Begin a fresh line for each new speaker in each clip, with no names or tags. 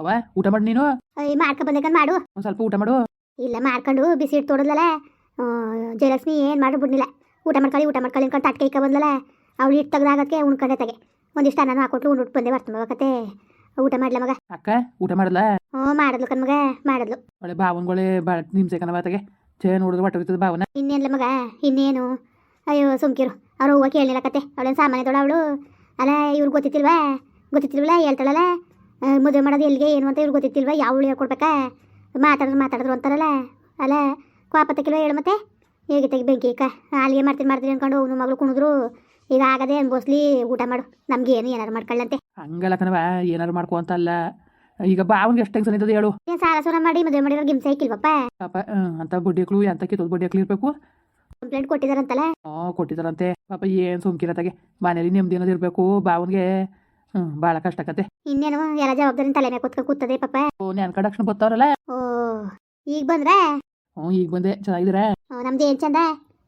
ಅವ ಊಟ ಮಾಡಿ ನೀನು?
ಮಾಡ್ಕೊಂಡ್ ಮಾಡ್ಕೊ ಬಂದೇಕಂದ್ ಮಾಡು.
ಒಂದು ಸ್ವಲ್ಪ ಊಟ ಮಾಡು.
ಇಲ್ಲ ಮಾಡ್ಕೊಂಡು ಬಿಸಿ ಇಟ್ಟು ತೊಡದ್ಲಲ್ಲ ಜಯಲಕ್ಷ್ಮಿ ಏನು ಮಾಡಿ ಬಿಡ್ನಿಲ್ಲ ಊಟ ಮಾಡ್ಕೊಳ್ಳಿ ಊಟ ಮಾಡ್ಕೊಳ್ಳಿ ಅನ್ಕೊಂಡು ತಟ್ಕೆ ಇಕ್ಕ ಅವ್ಳು ಅವಳು ಇಟ್ಟು ತೆಗ್ದಾಗಕ್ಕೆ ಉಣ್ಕೊಂಡೆ ತೆಗೆ. ಒಂದಿಷ್ಟು ಅನ್ನನೂ ಹಾಕೊಟ್ಲು ಉಟ್ಟು ಬಂದೆ ಬರ್ತಂಬ ಕತೆ. ಊಟ ಮಾಡ್ಲ ಮಗ.
ಅಕ್ಕ ಊಟ ಮಾಡಲ್ಲ
ಹ್ಞೂ ಮಾಡಿದ್ಲು ಕಣ್ ಮಗ ಮಾಡಿದ್ಲು.
ಒಳ್ಳೆ ಭಾವನ್ಗಳೇ ಭಾಳ ನಿಮ್ಸೆ ಕಣವ ತಗೆ. ಚೇ ನೋಡಿದ್ರು ಹೊಟ್ಟೆ ಭಾವನ.
ಇನ್ನೇನ್ಲ ಮಗ ಇನ್ನೇನು? ಅಯ್ಯೋ ಸುಮ್ಕಿರು. ಅವ್ರು ಹೋಗಿ ಕೇಳಲಿಲ್ಲ ಕತೆ. ಅವಳೇನು ಸಾಮಾನ್ಯದವಳು ಅವಳು? ಅಲ್ಲ ಇವ್ರಿಗೆ ಗೊತ್ತಿತ್ತಿಲ್ವಾ? ಗೊತ್ತಿತ್ತಿಲ್ವಲ್ಲ ಹೇಳ್ತಾಳಲ್ಲ ಮದುವೆ ಮಾಡೋದು ಎಲ್ಲಿಗೆ ಏನು ಅಂತ ಇವ್ರಿಗೆ ಯಾವ ಹುಳಿ ಹೇಳ್ಕೊಡ್ಬೇಕಾ ಮಾತಾಡಿದ್ರು ಮಾತಾಡಿದ್ರು ಅಂತಾರಲ್ಲ. ಅಲ್ಲ ಕ್ವಾಪತ್ತಕ್ಕಿಲ್ವ ಹೇಳು ಮತ್ತೆ? ಹೇಗೆ ತೆಗಿ ಬೆಂಕಿ? ಅಕ್ಕ ಅಲ್ಲಿಗೆ ಮಾಡ್ತೀನಿ ಮಾಡ್ತೀನಿ ಅನ್ಕೊಂಡು ಅವನು ಮಗಳು ಕುಣಿದ್ರು. ಈಗ ಆಗದೆ ಅನ್ಬೋಸ್ಲಿ ಊಟ ಮಾಡು. ನಮ್ಗೆ ಏನು ಏನಾರು ಮಾಡ್ಕೊಳ್ಳಂತೆ.
ಹಂಗಲ್ಲ ಕಣವ ಏನಾರು ಮಾಡ್ಕೊ ಅಂತ ಅಲ್ಲ. ಈಗ ಭಾವನ್ಗೆ ಎಷ್ಟು ಟೆನ್ಷನ್ ಇದ್ದದ ಹೇಳು.
ಏನು ಸಾಲ ಸೂರ ಮಾಡಿ ಮದುವೆ ಮಾಡಿರೋ ಗಿಮ್ಸ್ ಐಕಿಲ್ವಪ್ಪ
ಪಾಪ ಅಂತ ಬಡ್ಡಿಕ್ಳು ಎಂತ ಕಿತ್ತೋದು ಬುಡ್ಡಿಕ್ಳು ಇರಬೇಕು.
ಕಂಪ್ಲೇಂಟ್ ಕೊಟ್ಟಿದಾರಂತಲ್ಲ?
ಹ್ಞೂ ಕೊಟ್ಟಿದಾರಂತೆ. ಪಾಪ ಏನು ಸುಮ್ಕಿರತ್ತಾಗೆ. ಮನೇಲಿ ನೆಮ್ಮದಿ ಅನ್ನೋದು ಇರಬೇಕು. ಭಾವನ್ಗೆ ಹ್ಞೂ ಭಾಳ ಕಷ್ಟ ಕತೆ
ಇನ್ನೇನು ಎಲ್ಲ ಜವಾಬ್ದಾರಿ ತಲೆ ಮೇಲೆ ಕೂತ್ಕೊಂಡು ಕೂತದೆ ಪಾಪ.
ಓ ನೆನ್ ಕಡಕ್ಷಣ ಬತ್ತವ್ರಲ್ಲ
ಓ ಈಗ ಬಂದ್ರೆ?
ಹ್ಞೂ ಈಗ ಬಂದೆ ಚೆನ್ನಾಗಿದ್ದೀರಾ
ನಮ್ದು ಏನ್ ಚಂದ?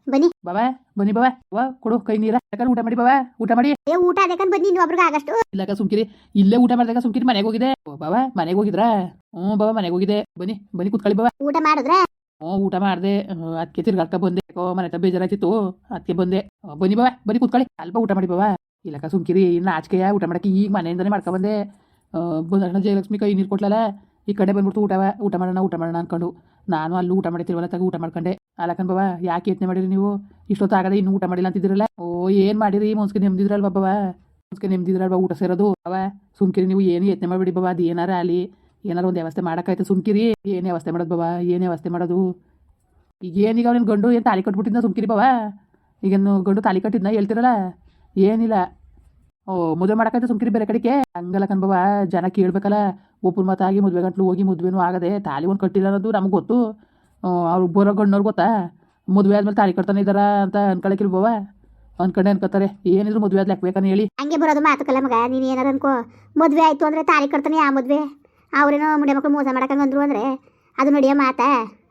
ಬನ್ನಿ.
ಬಾಬಾ ಬನ್ನಿ ಬಾಬಾ. ವಾ ಕೊಡು ಕೈ ನೀರ. ಯಾಕಂದ್ರೆ ಊಟ ಮಾಡಿ ಬಾಬಾ? ಊಟ ಮಾಡಿ.
ಏ ಊಟ ಅದಕ್ಕಂತ ಬನ್ನಿ ನೀವು ಒಬ್ರಿಗೆ ಆಗಷ್ಟು.
ಇಲ್ಲಕ್ಕ ಸುಮ್ಕಿರಿ. ಇಲ್ಲೇ ಊಟ ಮಾಡಿದಾಗ ಸುಮ್ಕಿರಿ ಮನೆಗೆ ಹೋಗಿದೆ ಓ ಬಾಬಾ ಮನೆಗೆ ಹೋಗಿದ್ರಾ? ಹ್ಞೂ ಬಾಬಾ ಮನೆಗೆ ಹೋಗಿದೆ ಬನ್ನಿ ಬನ್ನಿ ಕುತ್ಕೊಳ್ಳಿ ಬಾಬಾ.
ಊಟ ಮಾಡಿದ್ರೆ?
ಹ್ಞೂ ಊಟ ಮಾಡಿದೆ. ಅದಕ್ಕೆ ತಿರ್ಗಾಡ್ಕ ಬಂದೆ. ಓ ಮನೆ ಹತ್ರ ಬೇಜಾರಾಯ್ತಿತ್ತು. ಅದಕ್ಕೆ ಬಂದೆ. ಬನ್ನಿ ಬಾಬಾ ಬನ್ನಿ ಕುತ್ಕೊಳ್ಳಿ. ಅಲ್ಪ ಊಟ ಮಾಡಿ ಬಾಬಾ. ಇಲ್ಲಕ್ಕ ಸುಮ್ಕಿರಿ ಆಚೆಯ ಊಟ ಮಾಡಕ್ಕೆ ಈಗ ಮನೆಯಿಂದನೇ ಬಂದೆ ಆ, ಬಂದ ಜಯಲಕ್ಷ್ಮಿ ಕೈ ನೀರು ಕೊಟ್ಲಲ್ಲ ಈ ಕಡೆ ಬಂದ್ಬಿಡ್ತು ಊಟವ ಊಟ ಮಾಡೋಣ ಊಟ ಮಾಡೋಣ ಅನ್ಕೊಂಡು ನಾನು ಅಲ್ಲೂ ಊಟ ಮಾಡ್ತಿರ್ವಲ್ಲ ತಗ ಊಟ ಮಾಡ್ಕೊಂಡೆ ಅಲ್ಲಕ್ಕನ್ ಬಾಬಾ ಯಾಕೆ ಯತ್ನೆ ಮಾಡಿರಿ ನೀವು ಇಷ್ಟೊತ್ತು ಆಗದೆ ಇನ್ನೂ ಊಟ ಮಾಡಿಲ್ಲ ಅಂತಿದ್ರಲ್ಲ ಓ ಏನು ಮಾಡಿರಿ ಮುನ್ಸ್ಕೆ ನೆಮ್ಮದಿದ್ರಲ್ವ ಬಾಬಾ ಮುನ್ಸ್ಕೆ ನೆಮ್ಮದಿದ್ರಲ್ವ ಊಟ ಸೇರೋದು ಅವ ಸುಮ್ಕಿರಿ ನೀವು ಏನು ಯತ್ನೆ ಮಾಡಿಬಿಡಿ ಬಾಬಾ ಅದು ಏನಾರ ಅಲ್ಲಿ ಏನಾರ ಒಂದು ವ್ಯವಸ್ಥೆ ಮಾಡೋಕ್ಕಾಯ್ತು ಸುಮ್ಕಿರಿ ಏನು ವ್ಯವಸ್ಥೆ ಮಾಡೋದು ಬಾಬಾ ಏನು ವ್ಯವಸ್ಥೆ ಮಾಡೋದು ಈಗ ಏನೀಗ ಅವ್ನಿಗೆ ಗಂಡು ಏನು ತಾಲಿ ಕಟ್ಬಿಟ್ಟಿದ್ನ ಸುಮ್ಕಿರಿ ಬಾಬಾ ಈಗೇನು ಗಂಡು ತಾಲಿ ಕಟ್ಟಿದ್ನ ಹೇಳ್ತಿರಲ್ಲ ಏನಿಲ್ಲ. ಓ ಮದುವೆ ಮಾಡಕಂತ ಸುಮ್ಕಿರಿ ಬೇರೆ ಕಡೆಗೆ. ಹಂಗಲ್ಲ ಕನ್ಬವ ಜನ ಕೇಳ್ಬೇಕಲ್ಲ. ಒಬ್ಬರು ಮಾತಾಗಿ ಮದುವೆ ಗಂಟ್ಲು ಹೋಗಿ ಮದುವೆನೂ ಆಗದೆ ತಾಲಿ ಒಂದು ಕಟ್ಟಿಲ್ಲ ಅನ್ನೋದು ನಮ್ಗೆ ಗೊತ್ತು. ಅವ್ರು ಬರೋ ಗಣ್ಣವ್ರು ಗೊತ್ತಾ? ಮದುವೆ ಆದ್ಮೇಲೆ ತಾಲಿ ಕಟ್ತಾನೆ ಇದ್ದಾರ ಅಂತ ಅನ್ಕೊಳಕಿಲ್ ಬವ ಅನ್ಕೊಂಡೆ ಅನ್ಕೋತಾರೆ. ಏನಿದ್ರು ಮದುವೆ ಆದ್ ಲೆಕ್ಕಬೇಕನ್ನ ಹೇಳಿ.
ಹಂಗೆ ಬರೋದು ಮಾತುಕಲ್ಲ ಮಗ ನೀನು ಏನಾರು ಅನ್ಕೋ. ಮದುವೆ ಆಯ್ತು ಅಂದ್ರೆ ತಾಳಿ ಕಟ್ತಾನೆ ಆ ಮದುವೆ? ಅವ್ರೇನೋ ಮುಂಡೆ ಮಕ್ಕಳು ಮೋಸ ಮಾಡಕಂಗಂದ್ರು ಅಂದ್ರೆ ಅದು ನಡೆಯೋ ಮಾತಾ.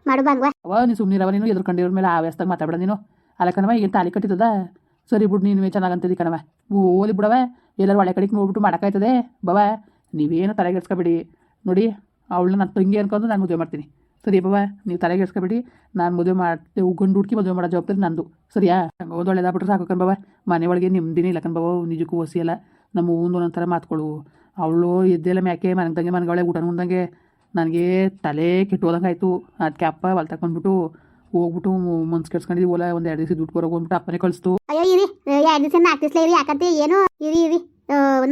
ಮಾಡು ಬಂಗ್ವಾ
ಅವ ನೀನು ಸುಮ್ಮನಿರವ ನೀನು ಎದುರ್ಕೊಂಡಿರೋ ಮೇಲೆ ಆ ವ್ಯಸ್ತಾಗ ಮಾತಾಡ ನೀನು. ಅಲ್ಲ ಕಣವ ಈಗ ತಾಲಿ ಕಟ್ಟಿದ್ದದ ಸರಿ ಬಿಡು, ನೀನು ಚೆನ್ನಾಗಂತದಿ ಕಣವ ಓಲಿ ಬಿಡವ ಎಲ್ಲರೂ ಒಳ್ಳೆ ಕಡೆಗೆ ನೋಡ್ಬಿಟ್ಟು ಮಾಡೋಕ್ಕಾಯ್ತದೆ. ಬವ ನೀವೇನು ತಲೆಗೆಡ್ಸ್ಕೊಬೇಡಿ. ನೋಡಿ, ಅವಳನ್ನ ನನ್ನ ತಂಗಿ ಅನ್ಕೊಂಡು ನಾನು ಮದುವೆ ಮಾಡ್ತೀನಿ. ಸರಿ ಬವ ನೀವು ತಲೆಗೆಡ್ಸ್ಕೊಬೇಡಿ. ನಾನು ಮದುವೆ ಮಾಡ್ತೇವೆ ಗಂಡು ಹುಡುಕಿ ಮದುವೆ ಮಾಡೋ ಜವಾಬ್ದಾರಿ ನಂದು. ಸರಿಯಾ? ಹಂಗೆ ಒಂದು ಒಳ್ಳೇದಾಗ್ಬಿಟ್ರೆ ಸಾಕು ಕಣ್ಬವ ಮನೆ ಒಳಗೆ ನೆಮ್ಮದಿನೇ ಇಲ್ಲ ಕಣ್ಬವ ನಿಜಕ್ಕೂ ಒಸಿಯಲ್ಲ ನಮ್ಮ ಊಂದು ಥರ ಮಾತುಗಳು ಅವಳು ಎದ್ದೆಲ್ಲ ಮ್ಯಾಕೆ ತಂಗಿ ಮನೆಗಳೇ ಊಟ ಉಂದಂಗೆ ನನಗೆ ತಲೆ ಕೆಟ್ಟೋದಂಗೆ ಆಯಿತು ಅದಕ್ಕೆ ಅಪ್ಪ ಹೊಲ ತಗೊಂಡ್ಬಿಟ್ಟು ಹೋಗ್ಬಿಟ್ಟು ಮನ್ಸ್ ಕೆಡ್ಸ್ಕೊಂಡಿದ್ವಿ. ಓಲ ಒಂದು ಎರಡು ದಿವಸ ದುಡ್ಡು ಕೊಡೋಕೆ ಅಂದ್ಬಿಟ್ಟು ಅಪ್ಪನೇ ಕಳಿಸ್ತು.
ಅಯ್ಯೋ ಇರಿ. ಎರಡು ದಿವಸ ನಾಲ್ಕು ದಿವಸ ಇರಿ. ಯಾಕಂತೆ? ಏನು? ಇರಿ ಇರಿ.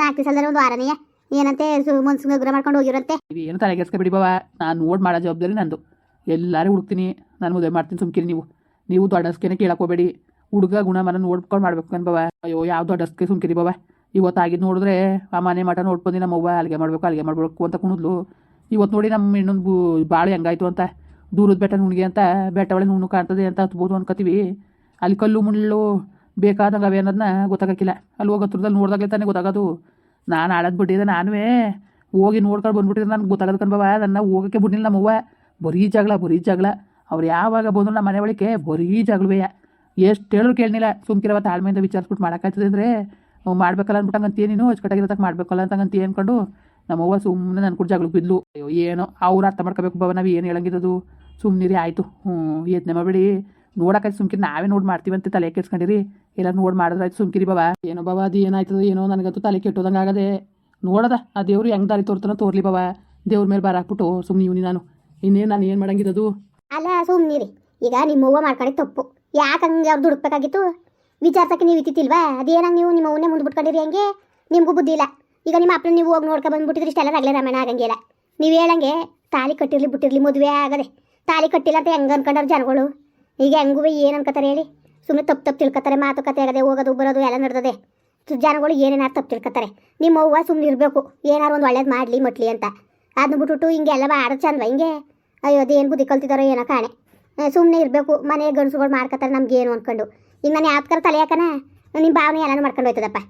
ನಾಲ್ಕು ದಿವಸ ಅಲ್ದರೆ ಒಂದು ವಾರನೇ. ಏನಂತೆ? ಮನ್ಸಿಗೆ ಉಗ್ರ ಮಾಡ್ಕೊಂಡು ಹೋಗಿರಂತೆ.
ಏನು ತಲೆಗೆಡ್ಸ್ಕೊಬೇಡಿ ಬಾವ. ನಾನು ನೋಡಿ ಮಾಡೋ ಜವಾಬ್ದಾರಿ ನಂದು. ಎಲ್ಲರೂ ಹುಡುಕ್ತೀನಿ. ನಾನು ಮದುವೆ ಮಾಡ್ತೀನಿ ಸುಮ್ಕಿರಿ ನೀವು. ನೀವು ದೊಡ್ಡಸ್ಕೇನೆ ಕೇಳಕ್ಕೆ ಹೋಗಬೇಡಿ. ಹುಡುಗ ಗುಣ ಮನ ನೋಡ್ಕೊಂಡು ಮಾಡ್ಬೇಕು ಅನ್ ಬಾವ. ಅಯ್ಯೋ ಯಾವ ದೊಡ್ಡಸ್ಕೆ ಸುಮ್ಕಿರಿ ಬಾವ. ಇವತ್ತಾಗಿದ್ದು ನೋಡಿದ್ರೆ ಆ ಮನೆ ಮಠ ನೋಡ್ಕೊಂಡು ನಮ್ಮ ಅವ್ವ ಅಲ್ಲಿಗೆ ಮಾಡಬೇಕು ಅಲ್ಲಿಗೆ ಮಾಡಬೇಕು ಅಂತ ಕುಣಿದ್ಲು. ಇವತ್ತು ನೋಡಿ ನಮ್ಮ ಇನ್ನೊಂದು ಬಾಳೆ ಹೆಂಗಾಯ್ತು ಅಂತ. ದೂರದ ಬೆಟ್ಟ ನುಣ್ಗೆ ಅಂತ ಬೆಟ್ಟ ಒಳಗೆ ನುಣ್ಣು ಕಾಣ್ತದೆ ಅಂತ ಹತ್ಬೋದು ಅನ್ಕೋತೀವಿ ಅಲ್ಲಿ ಕಲ್ಲು ಮುಳ್ಳು ಬೇಕಾದಂಗೆ ಅವೆ ಅನ್ನೋದನ್ನ ಗೊತ್ತಾಗಕ್ಕಿಲ್ಲ. ಅಲ್ಲಿ ಹೋಗೋ ಹತ್ರದಲ್ಲಿ ನೋಡಿದಾಗಲೇ ತಾನೇ ಗೊತ್ತಾಗೋದು. ನಾನು ಆಡೋದು ಬಿಟ್ಟಿದ್ದೆ ನಾನುವೇ. ಹೋಗಿ ನೋಡ್ಕೊಂಡು ಬಂದ್ಬಿಟ್ಟಿದ್ರೆ ನನಗೆ ಗೊತ್ತಾಗದು ಕಣ್ಬವ ನನ್ನ ಹೋಗೋಕ್ಕೆ ಬಿಡ್ಲಿಲ್ಲ ನಮ್ಮವ್ವ. ಬರೀ ಜಗಳ ಬರೀ ಜಗಳ. ಅವ್ರು ಯಾವಾಗ ಬಂದರು ನಮ್ಮ ಮನೆ ಒಳಗೆ ಬರೀ ಜಗಳವೇ. ಎಷ್ಟು ಹೇಳಿದ್ರು ಕೇಳಲಿಲ್ಲ ಸುಮ್ಕಿರವ ತಾಳ್ಮೆಯಿಂದ ವಿಚಾರಿಸ್ಬಿಟ್ಟು ಮಾಡೋಕ್ಕಾಯ್ತದೆ ಅಂದರೆ ಮಾಡ್ಬೇಕಲ್ಲ ಅಂದ್ಬಿಟ್ಟು ಹಂಗಂತೀಯ ನೀನು? ಅಚ್ಚುಕಟ್ಟಾಗಿರೋದಕ್ಕೆ ಮಾಡ್ಬೇಕಲ್ಲ ಅಂತ ಹಂಗಂತೀಯ ಅಂದ್ಕೊಂಡು ನಮ್ಮವ್ವ ಸುಮ್ಮನೆ ನನ್ನ ಕೂಡ ಜಗಳಕ್ಕೆ ಬಿದ್ಲು. ಅಯ್ಯೋ, ಏನೋ ಅವ್ರು ಅರ್ಥ ಮಾಡ್ಕೋಬೇಕು ಬಾಬಾ, ನಾವು ಏನು ಹೇಳಂಗಿರೋದು? ಸುಮ್ಮನಿರಿ ಆಯಿತು. ಹ್ಞೂ ಯತ್ನೆ ಮಾಡಬೇಡಿ ನೋಡೋಕೆ ಸುಮ್ಕಿರಿ ನಾವೇ ನೋಡಿ ಅಂತ ತಲೆ ಕೆಡ್ಸ್ಕೊಂಡಿರಿ. ಎಲ್ಲ ನೋಡಿ ಮಾಡಿದ್ರಾಯ್ತು ಸುಮ್ಕಿರಿ ಬಾಬಾ. ಏನೋ ಬಾಬಾ ಅದು ಏನಾಯ್ತದ ಏನೋ ನನಗಂತೂ ತಲೆ ಕೆಟ್ಟೋದಂಗೆ ಆಗದೆ ನೋಡದ ಆ ದೇವ್ರು ಹೆಂಗೆ ದಾರಿ ತೋರ್ತಾನೋ ತೋರ್ಲಿ ಬಾಬಾ. ದೇವ್ರ ಮೇಲೆ ಬಾರ ಹಾಕ್ಬಿಟ್ಟು ಸುಮ್ಮನೆ ಇವನಿ ನಾನು. ಇನ್ನೇನು ನಾನು ಏನು ಮಾಡಂಗಿರೋದು
ಅಲ್ಲ ಸುಮ್ಮನಿರಿ ಈಗ ನಿಮ್ಮ ಅವ್ವ ಮಾಡ್ಕೊಂಡಿದ್ದು ತಪ್ಪು. ಯಾಕೆ ಹಂಗೆ ಅವ್ರು ದುಡುಕ್ಬೇಕಾಗಿತ್ತು ವಿಚಾರ್ಸಕ್ಕೆ ನೀವು ಇತ್ತಿಲ್ವಾ ಅದೇನಂಗೆ ನೀವು ನಿಮ್ಮ ಅವನ್ನೇ ಮುಂದೆ ಬಿಟ್ಕೊಂಡಿರಿ ಹಂಗೆ? ನಿಮಗೂ ಬುದ್ಧಿ ಇಲ್ಲ. ಈಗ ನಿಮ್ಮ ಅಪ್ಪನ ನೀವು ಹೋಗಿ ನೋಡ್ಕೊ ಬಂದ್ಬಿಟ್ಟಿದ್ರೆ ಇಷ್ಟೆಲ್ಲ ರಗಲೆ ರಾಮಾಯಣ ಆಗಂಗಿಲ್ಲ ನೀವು ಹೇಳಂಗೆ ತಾಲಿ ಕಟ್ಟಿರ್ಲಿ ಬಿಟ್ಟಿರ್ಲಿ ಮದುವೆ ಆಗದೆ. ತಾಲಿ ಕಟ್ಟಿಲ್ಲ ಅಂತ ಹೆಂಗೆ ಅನ್ಕೊಂಡವ್ರು ಜನಗಳು? ಈಗ ಹೆಂಗೂ ಏನು ಅನ್ಕೋತಾರೆ ಹೇಳಿ? ಸುಮ್ಮನೆ ತಪ್ಪು ತಪ್ಪು ತಿಳ್ಕೊತಾರೆ ಮಾತುಕತೆ ಆಗದೆ ಹೋಗೋದು, ಬರೋದು, ಎಲ್ಲ ನಡೆದದೆ. ಜನಗಳು ಏನೇನಾರು ತಪ್ಪು ತಿಳ್ಕೊತಾರೆ ನಿಮ್ಮ ಅವ್ವ ಸುಮ್ಮನೆ ಇರಬೇಕು, ಏನಾರು ಒಂದು ಒಳ್ಳೇದು ಮಾಡಲಿ, ಮಟ್ಲಿ ಅಂತ. ಅದನ್ನ ಬಿಟ್ಬಿಟ್ಟು ಹಿಂಗೆ ಎಲ್ಲ ಆಡೋದು ಚಂದ್ವ ಹಿಂಗೆ? ಅಯ್ಯೋ, ಅದೇನು ಬುದ್ಧಿ ಕಲ್ತಿದಾರೋ ಏನೋ ಕಾಣೆ. ಸುಮ್ಮನೆ ಇರಬೇಕು, ಮನೆ ಗಂಡಸುಗಳು ಮಾಡ್ಕೊತಾರೆ ನಮ್ಗೆ ಏನು ಅನ್ಕೊಂಡು. ಈಗ ನಾನು ಯಾವ್ದಕ್ಕಾರ ತಲೆ ಯಾಕನ ನಿಮ್ಮ ಭಾವನೆ ಎಲ್ಲನೂ ಮಾಡ್ಕೊಂಡು ಹೋಯ್ತದಪ್ಪ.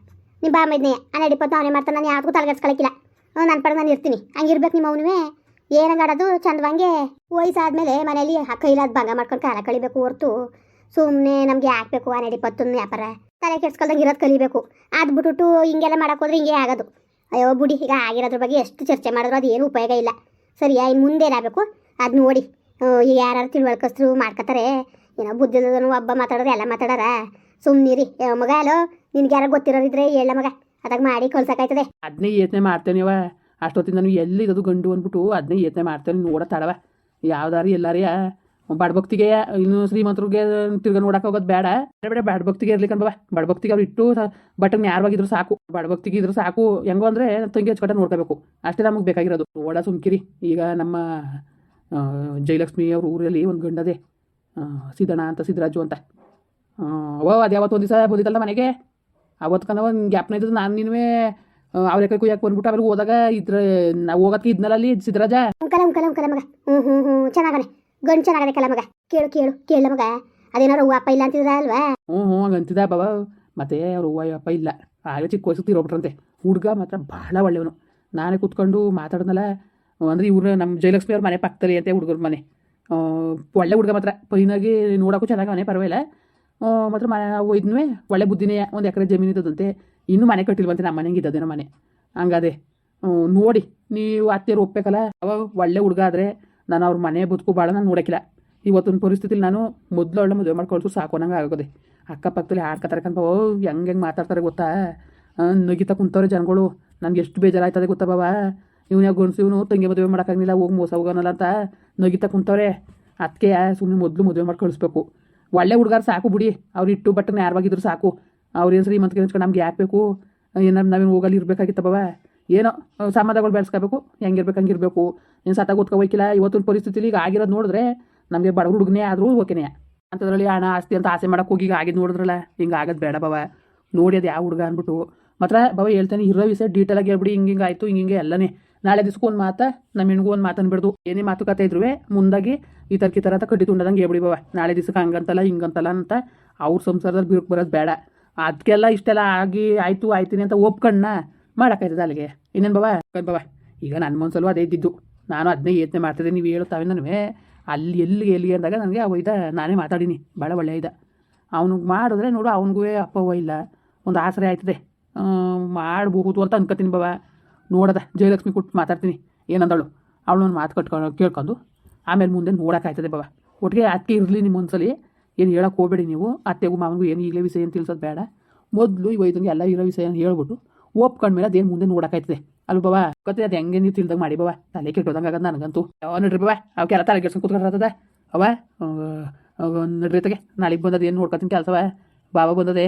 ನಿಮ್ಮ ಭಾವ ಇದ್ನೇ. ಆ ನಡಿಪತ್ತು ಅವನೇ ಮಾಡ್ತಾನೆ, ನಾನು ಯಾವ್ದಕ್ಕೂ ತಲೆಗೆಡ್ಸ್ಕೊಳಕ್ಕಿಲ್ಲ ನನ್ನ ಪಡೆದು ನಾನು ಇರ್ತೀನಿ. ಹಂಗಿರ್ಬೇಕು ನಿಮ್ಮ ಅವನುವೆ? ಏನಂಗೆ ಆಡೋದು ಚಂದವಂಗೆ ವಯಸ್ಸಾದ್ಮೇಲೆ ಮನೇಲಿ ಅಕ್ಕ ಇಲ್ಲದ ಭಂಗ ಮಾಡ್ಕೊಂಡು ಕಾಲ ಕಳಿಬೇಕು ಹೊರ್ತು. ಸುಮ್ಮನೆ ನಮಗೆ ಹಾಕ್ಬೇಕು ಆ ನಡಿಪತ್ತು ವ್ಯಾಪಾರ. ತಲೆ ಕೆಡ್ಸ್ಕೊಳ್ದಂಗೆ ಇರೋದು ಕಲಿಬೇಕು. ಅದು ಬಿಟ್ಬಿಟ್ಟು ಹಿಂಗೆಲ್ಲ ಮಾಡಕ್ಕೆ ಹೋದ್ರೆ ಹಿಂಗೆ ಆಗೋದು. ಅಯ್ಯೋ ಬುಡಿ, ಈಗ ಆಗಿರೋದ್ರ ಬಗ್ಗೆ ಎಷ್ಟು ಚರ್ಚೆ ಮಾಡಿದ್ರು ಅದು ಏನು ಉಪಯೋಗ ಇಲ್ಲ. ಸರಿಯಾ ಇನ್ನು ಮುಂದೆ ಏನಾಗಬೇಕು? ಅದು ನೋಡಿ. ಈಗ ಯಾರು ತಿಳುವಳ್ಕಸ್ರು ಮಾಡ್ಕೋತಾರೆ ಏನೋ ಬುದ್ಧಿದನು ಒಬ್ಬ ಮಾತಾಡೋದು, ಎಲ್ಲ ಮಾತಾಡಾರ ಸುಮ್ಮನಿರಿ ಮಗ, ಅಲೋ, ನಿನ್ಗೆ ಯಾರು ಗೊತ್ತಿರೋರಿದ್ರೆ ಹೇಳ ಮಗ. ಅದಾಗ ಮಾಡಿ ಕಳ್ಸಕ್ಕಾಯ್ತದೆ
ಅದನ್ನೇ ಯೋಚನೆ ಮಾಡ್ತೇನೆವ ಅಷ್ಟೊತ್ತಿಂದ ನಾನು ಎಲ್ಲಿ ಇರೋದು ಗಂಡು ಅಂದ್ಬಿಟ್ಟು ಅದನ್ನೇ ಯೋಚನೆ ಮಾಡ್ತೇನೆ ನೋಡೋ ತಡವ. ಯಾವ್ದಾರು ಎಲ್ಲಾರಿಯ ಬಡಭಕ್ತಿಗೆ ಇನ್ನು ಶ್ರೀಮಂತರಿಗೆ ತಿರ್ಗ ನೋಡಕ್ಕೆ ಹೋಗೋದು ಬೇಡ. ಬೇಡ ಬೇಡ ಬಡಭಕ್ತಿಗೆ ಇರ್ಲಿಕ್ಕೆ ಬಾ ಬಡಭಕ್ತಿಗೆ ಅವ್ರು ಇಟ್ಟು ಬಟ್ಟೆ ನ್ಯಾರವಾಗಿದ್ರು ಸಾಕು. ಬಡಭಕ್ತಿಗೆ ಇದ್ರು ಸಾಕು. ಹೆಂಗೋ ಅಂದರೆ ತಂಗಿ ಹಚ್ಕೊಟ್ಟ ನೋಡ್ಕೋಬೇಕು. ಅಷ್ಟೇ ನಮಗೆ ಬೇಕಾಗಿರೋದು. ನೋಡ ಸುಮ್ಕಿರಿ. ಈಗ ನಮ್ಮ ಜಯಲಕ್ಷ್ಮಿ ಅವ್ರ ಊರಲ್ಲಿ ಒಂದು ಗಂಡದೆ ಸಿದ್ದಣ್ಣ ಅಂತ, ಸಿದ್ದರಾಜು ಅಂತ. ಓ ಅದು ಯಾವತ್ತು ಒಂದು ದಿವಸ ಬಂದಿತ್ತಲ್ಲ ಮನೆಗೆ? ಅವತ್ತು ಒಂದು ಗ್ಯಾಪ್ನ ಇದ್ದು ನಾನು ನೀನುವೇ ಅವ್ರ ಕೈ ಕುಯ್ಯಕ್ಕೆ ಬಂದ್ಬಿಟ್ಟು ಆಮೇಲೆ ಹೋದಾಗ ಇದ್ರ ನಾವು ಹೋಗೋದಕ್ಕೆ ಇದ್ನಲ್ಲ ಅಲ್ಲಿ ಸಿದ್ದರಾಜ
ಅಂಕಲ ಅಂಕಲ ಅಂಕಲ ಮಗ. ಹ್ಞೂ ಹ್ಞೂ ಹ್ಞೂ ಚೆನ್ನಾಗನೆ ಗಂಡು ಕಲ ಮಗ. ಕೇಳು ಕೇಳು ಕೇಳ ಮಗ. ಅದೇನಾರು ಹೂವು ಅಪ್ಪ ಇಲ್ಲ ಅಂತಿದ್ರ ಅಲ್ವಾ?
ಹ್ಞೂ ಹ್ಞೂ ಹಂಗಂತಿದ್ದ ಬಾಬ ಮತ್ತೆ ಅವ್ರ ಅವ್ವ ಅಪ್ಪ ಇಲ್ಲ. ಆಗಲೇ ಚಿಕ್ಕ ವಯಸ್ಸು ತೀರೋಗ್ಬಿಟ್ರಂತೆ ಹುಡುಗ ಮಾತ್ರ ಭಾಳ ಒಳ್ಳೆಯವನು. ನಾನೇ ಕೂತ್ಕೊಂಡು ಮಾತಾಡಿದ್ನಲ್ಲ ಅಂದ್ರೆ ಇವ್ರು ನಮ್ಮ ಜಯಲಕ್ಷ್ಮಿ ಅವ್ರ ಮನೆ ಪಕ್ಕದಲ್ಲಿ ಅಂತೆ ಹುಡುಗರ ಮನೆ. ಒಳ್ಳೆ ಹುಡುಗ ಮಾತ್ರ. ಪೈನಾಗಿ ನೋಡೋಕ್ಕೂ ಚೆನ್ನಾಗಿ ಮನೆ ಪರವಾಗಿಲ್ಲ ಮಾತ್ರ ಮನೆ ಇದ್ನೂ ಒಳ್ಳೆ ಬುದ್ಧಿನೇ. ಒಂದು ಎಕರೆ ಜಮೀನು ಇದ್ದದಂತೆ. ಇನ್ನೂ ಮನೆ ಕಟ್ಟಿಲ್ವಂತೆ ನಮ್ಮ ಮನೆಗೆ ಇದ್ದದೇನೋ ಮನೆ. ಹಂಗದೆ ನೋಡಿ, ನೀವು ಅತ್ತೆಯರು ಒಪ್ಬೇಕಲ್ಲ? ಅವ ಒಳ್ಳೆ ಹುಡುಗ ಆದರೆ ನಾನು ಅವ್ರ ಮನೆ ಬದುಕು ಭಾಳ ನಾನು ನೋಡೋಕ್ಕಿಲ್ಲ ಇವತ್ತಿನ ಪರಿಸ್ಥಿತಿಲಿ ನಾನು ಮೊದಲು ಒಳ್ಳೆ ಮದುವೆ ಮಾಡ್ಕೊಳ್ಸು ಸಾಕು ಆಗೋದೆ. ಅಕ್ಕಪಕ್ಕದಲ್ಲಿ ಆಡ್ಕೊತಾರೆ ಕಣ್ಪ ಓ, ಹೆಂಗೆ ಹೆಂಗೆ ಮಾತಾಡ್ತಾರೆ ಗೊತ್ತಾ? ನುಗಿತಾ ಕುಂತವ್ರೆ ಜನಗಳು, ನನಗೆ ಎಷ್ಟು ಬೇಜಾರಾಯ್ತದೆ ಗೊತ್ತಾ ಬಾಬಾ? ಇವ್ನ ಗಂಡಸು ಇವನು ತಂಗಿ ಮದುವೆ ಮಾಡೋಕ್ಕಾಗಿಲ್ಲ ಹೋಗಿ ಮೋಸ ಹೋಗೋನಲ್ಲ ಅಂತ ನಗಿತಾ ಕುಂತವ್ರೆ. ಅದಕ್ಕೆ ಸುಮ್ಮನೆ ಮೊದಲು ಮದುವೆ ಮಾಡಿ ಕಳಿಸ್ಬೇಕು ಒಳ್ಳೆ ಹುಡುಗರು ಸಾಕು ಬಿಡಿ, ಅವ್ರು ಇಟ್ಟು ಬಟ್ಟೆ ಯಾರವಾಗಿದ್ರು ಸಾಕು. ಅವ್ರೇನು ಮಂತ್ಗೆ ಹಂಚ್ಕೊಂಡು ನಮ್ಗೆ ಯಾಕೆ ಬೇಕು? ಏನಾರು ನಾವೇನು ಹೋಗಲ್ಲಿ ಇರಬೇಕಾಗಿತ್ತ ಬಾವ ಏನೋ ಸಮಾಧಾನಗಳು ಬೆಳೆಸ್ಕೋಬೇಕು. ಹೆಂಗಿರ್ಬೇಕು ಹಂಗಿರಬೇಕು ಏನು ಸತ ಓದ್ಕೊ ಹೋಯ್ಕಿಲ್ಲ ಇವತ್ತಿನ ಪರಿಸ್ಥಿತಿಲಿ ಈಗ ಆಗಿರೋದು ನೋಡಿದ್ರೆ ನಮಗೆ ಬಡ ಹುಡುಗನೇ ಆದರೂ ಓಕೆನೇ. ಅಂಥದ್ರಲ್ಲಿ ಹಣ, ಆಸ್ತಿ ಅಂತ ಆಸೆ ಮಾಡೋಕೆ ಹೋಗಿ ಈಗ ಆಗಿದ್ದು ನೋಡಿದ್ರಲ್ಲ, ಹಿಂಗೆ ಆಗೋದು ಬೇಡ ಬಾವ ನೋಡಿ ಅದು ಯಾವ ಹುಡುಗ ಅಂದ್ಬಿಟ್ಟು ಮಾತ್ರ ಬಾವ ಹೇಳ್ತಾನೆ ಇರೋ ವಿಷಯ ಡೀಟೇಲಾಗಿ ಹೇಳ್ಬಿಡಿ, ಹಿಂಗೆ ಹಿಂಗೆ ಆಯಿತು, ಹಿಂಗೆ ಹಿಂಗೆ ಎಲ್ಲನೇ. ನಾಳೆ ದಿವ್ಸಕ್ಕೂ ಒಂದು ಮಾತಾ ನಮ್ಮ ಹೆಣ್ಗೂ ಒಂದು ಮಾತನ್ನು ಬಿಡ್ದು. ಏನೇ ಮಾತುಕತೆ ಇದ್ರು ಮುಂದಾಗಿ ಈ ಥರ ಈ ಥರ ಅಂತ ಕಟ್ಟಿ ತುಂಡದಂಗೆ ಹೇಳ್ಬಿಡಿ ಬಾವ ನಾಳೆ ದಿವ್ಸಕ್ಕೆ ಹಂಗಂತಲ್ಲ, ಹಿಂಗಂತಲ್ಲ ಅಂತ ಅವ್ರ ಸಂಸಾರದಲ್ಲಿ ಬಿರುಕು ಬರೋದು ಬೇಡ. ಅದಕ್ಕೆಲ್ಲ ಇಷ್ಟೆಲ್ಲ ಆಗಿ ಆಯಿತು, ಆಯ್ತೀನಿ ಅಂತ ಒಪ್ಕಣ್ಣ. ಮಾಡೋಕ್ಕಾಯ್ತದ ಅಲ್ಲಿಗೆ? ಇನ್ನೇನು ಬಾವ? ಬಾಬಾ ಈಗ ನನ್ನ ಮನಸ್ಸಲ್ಲೂ ಅದೇ ಇದ್ದಿದ್ದು. ನಾನು ಅದನ್ನೇ ಯೋಚನೆ ಮಾಡ್ತಿದ್ದೆ ನೀವು ಹೇಳುತ್ತಾವೆ ನನಗೆ ಅಲ್ಲಿ ಎಲ್ಲಿಗೆ ಎಲ್ಲಿಗೆ ಅಂದಾಗ ನನಗೆ ಹೋಯ್ತಾ ನಾನೇ ಮಾತಾಡೀನಿ. ಭಾಳ ಒಳ್ಳೆಯ ಇದ್ದ ಅವ್ನಿಗೆ ಮಾಡಿದ್ರೆ ನೋಡು, ಅವನಿಗೂ ಅಪ್ಪ ಅವ್ವ ಇಲ್ಲ. ಒಂದು ಆಸರೆ ಆಯ್ತದೆ. ಮಾಡಬಹುದು ಅಂತ ಅನ್ಕೋತೀನಿ ಬಾಬಾ ನೋಡದ. ಜಯಲಕ್ಷ್ಮಿ ಕೊಟ್ಟು ಮಾತಾಡ್ತೀನಿ. ಏನಂದಳು? ಅವಳು ಒಂದು ಮಾತು ಕಟ್ಕೊಂಡು ಕೇಳ್ಕೊಂಡು. ಆಮೇಲೆ ಮುಂದೆ ನೋಡೋಕ್ಕಾಯ್ತದೆ ಬಾಬಾ ಒಟ್ಟಿಗೆ ಅದಕ್ಕೆ ಇರಲಿ ನಿಮ್ಮ ಒಂದ್ಸಲಿ. ಏನು ಹೇಳಕ್ಕೆ ಹೋಗಬೇಡಿ ನೀವು. ಅತ್ತೆಗೂ ಮಾವನಿಗೂ ಏನು ಈಗಲೇ ವಿಷಯ ಏನು ತಿಳಿಸೋದು ಬೇಡ. ಮೊದಲು ಇವೈತನಿಗೆ ಎಲ್ಲ ಇರೋ ವಿಷಯ ಹೇಳ್ಬಿಟ್ಟು ಒಪ್ಕೊಂಡ್ಮೇಲೆ ಅದೇನು ಮುಂದೆ ನೋಡೋಕಾಯ್ತದೆ ಅಲ್ವ ಬಾಬಾ ಗೊತ್ತಿದೆ ಅದು ಹೆಂಗೆ ನೀವು ತಿಳಿದಾಗ ಮಾಡಿ ಬಾಬಾ. ತಲೆ ಕೆಟ್ಟೋದಂಗೆ ಆಗದು ನನಗಂತೂ. ಯಾವ ನಡ್ರಿ ಅವಕ್ಕೆ ಅವಕ್ಕೆಲ್ಲ ತಲೆ ಕೆಡ್ಸ್ಕೊಂಡು ಕೂತ್ಕೊಂಡ್ರದ ಅವ ನಡ್ರಿ ತಗೆ ನಾಳೆಗೆ ಬಂದದ ಏನು ನೋಡ್ಕೊತೀನಿ ಕೆಲಸವ? ಬಾಬಾ ಬಂದದೆ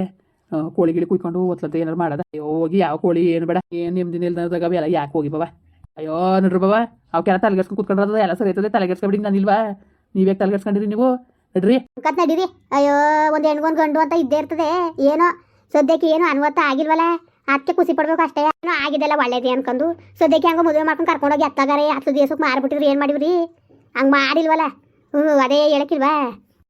ಕೋಳಿ ಗಿಳಿ ಕುಯ್ಕೊಂಡು ಒತ್ಲಂತ ಏನಾರು ಮಾಡದ? ಅಯ್ಯೋ, ಹೋಗಿ ಯಾವ ಕೋಳಿ ಏನು ಬೇಡ. ಏನು ನಿಮ್ದಿನ ಇಲ್ದಾಗ ಅವೆಲ್ಲ ಯಾಕೆ ಹೋಗಿ ಬಾಬಾ? ಅಯ್ಯೋ, ನೋಡ್ರಿ ಬಾಬಾ. ಅವಕ್ಕೆಲ್ಲ ತಲೆಗೆಡ್ಸ್ಕೊಂಡು ಕೂತ್ಕೊಂಡ್ರದ ಎಲ್ಲ ಸರಿ ಐತದೆ ತಲೆಗೆಡ್ಸ್ಕೊಬಿಡಿ ನಾನು ಇಲ್ವಾ? ನೀವೇ ತಲೆಗೆಡ್ಸ್ಕೊಂಡಿರಿ ನೀವು? ನಡ್ರಿ.
ಕತ್ ನಡೀರಿ. ಅಯ್ಯೋ ಒಂದು ಹೆಣ್ಗೊಂದು ಗಂಡು ಅಂತ ಇದ್ದೇ ಇರ್ತದೆ. ಏನೋ ಸದ್ಯಕ್ಕೆ ಏನು ಅನ್ವತ್ತ ಆಗಿಲ್ವಲ್ಲ? ಅದಕ್ಕೆ ಖುಷಿ ಪಡ್ಬೇಕು ಅಷ್ಟೇ. ಏನೋ ಆಗಿದೆಲ್ಲ ಒಳ್ಳೇದಿ ಅನ್ಕೊಂಡು ಸದ್ಯಕ್ಕೆ ಹಂಗ ಮದುವೆ ಮಾಡ್ಕೊಂಡು ಕರ್ಕೊಂಡೋಗಿ ಅತ್ತಾಗಾರೆ ಹತ್ತು ದಿವಸಕ್ಕೆ ಮಾರ್ಬಿಟ್ಟಿದ್ರಿ ಏನು ಮಾಡಿವ್ರಿ? ಹಂಗೆ ಮಾಡಿಲ್ವಲ್ಲ? ಹ್ಞೂ ಅದೇ ಹೇಳಕ್ಕಿಲ್ವಾ?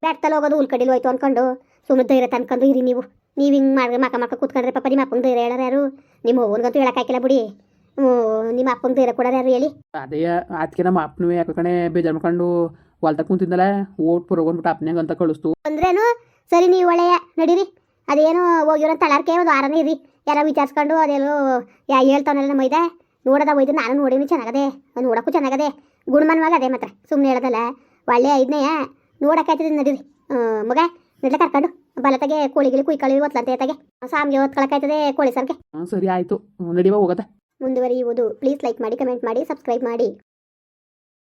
ಬೆಟ್ಟಲ್ಲಿ ಹೋಗೋದು ಉಲ್ಕಡಿಲ್ ಹೋಯ್ತು ಅನ್ಕೊಂಡು ಸುಮ್ಮನೆ ಧೈರ್ಯ ತನ್ಕೊಂಡು ಇರಿ ನೀವು. ನೀವು ಹಿಂಗೆ ಮಾಡಿ ಮಕ್ಕ ಮಕ್ಕ ಕೂತ್ಕೊಂಡ್ರೆ ಪಾಪ ನಿಮ್ಮ ಅಪ್ಪಂಗೆ ಧೈರ್ಯ ಹೇಳಾರ ಯಾರು? ನಿಮ್ಮ ಅವ್ವನಿಗಂತೂ ಹೇಳಕ್ಕಾಗಿಲ್ಲ ಬಿಡಿ. ನಿಮ್ಮ ಅಪ್ಪಂಗೆ ಧೈರ್ಯ ಕೊಡೋರು ಯಾರು ಹೇಳಿ?
ಅದೇ ಅದಕ್ಕೆ ನಮ್ಮ ಅಪ್ಪನೂ ಯಾಕೆ ಕಣೆ ಬೇಜಾರು ಮಾಡ್ಕೊಂಡು ಹೊಲ್ದಾಗ ಕುಂತಿದ್ದಲ್ಲ ಓಟ್ ಪುರೋಗೊಂಡ್ಬಿಟ್ಟು ಅಪ್ನ್ಯಾಗ ಅಂತ ಕಳಿಸ್ತು.
ಅಂದ್ರೇನು? ಸರಿ ನೀವು ಒಳ್ಳೆಯ ನಡೀರಿ. ಅದೇನು ಹೋಗಿರೋ ತಳಾರ್ಕೆ ಒಂದು ವಾರನೇ ಇರಿ ಯಾರೋ ವಿಚಾರಿಸ್ಕೊಂಡು ಅದೇನು ಯಾ ಹೇಳ್ತಾವನೆಲ್ಲ ನಮ್ಮ ಮೈದ. ನೋಡದ ಒಯ್ದು ನಾನು ನೋಡಿನಿ ಚೆನ್ನಾಗದೆ ನೋಡೋಕ್ಕೂ ಚೆನ್ನಾಗದೆ. ಗುಣಮನವಾಗ ಅದೇ ಮಾತ್ರ ಸುಮ್ಮನೆ ಹೇಳೋದಲ್ಲ. ಒಳ್ಳೆ ಐದನೆಯ ನೋಡೋಕ್ಕಾಯ್ತದೆ ನಡೀರಿ. ಮಗ ನಡ್ಲ ಕರ್ಕೊಂಡು ಬಲತೆಗೆ ಕೋಳಿಗಿಳಿ ಕುಯ್ಕೊಳ್ಳಿ ಒತ್ಲಂತೆ ತಗೆ ಸಾಮ್ಗೆ ಹೊತ್ಕೊಳಕ್ಕಾಯ್ತದೆ ಕೋಳಿ ಸರ್ಗೆ
ಸರಿ ಆಯಿತು. ನಡಿವ ಹೋಗತ್ತೆ
ಮುಂದುವರಿಯುವುದು. ಪ್ಲೀಸ್ ಲೈಕ್ ಮಾಡಿ ಕಮೆಂಟ್ ಮಾಡಿ ಸಬ್ಸ್ಕ್ರೈಬ್ ಮಾಡಿ.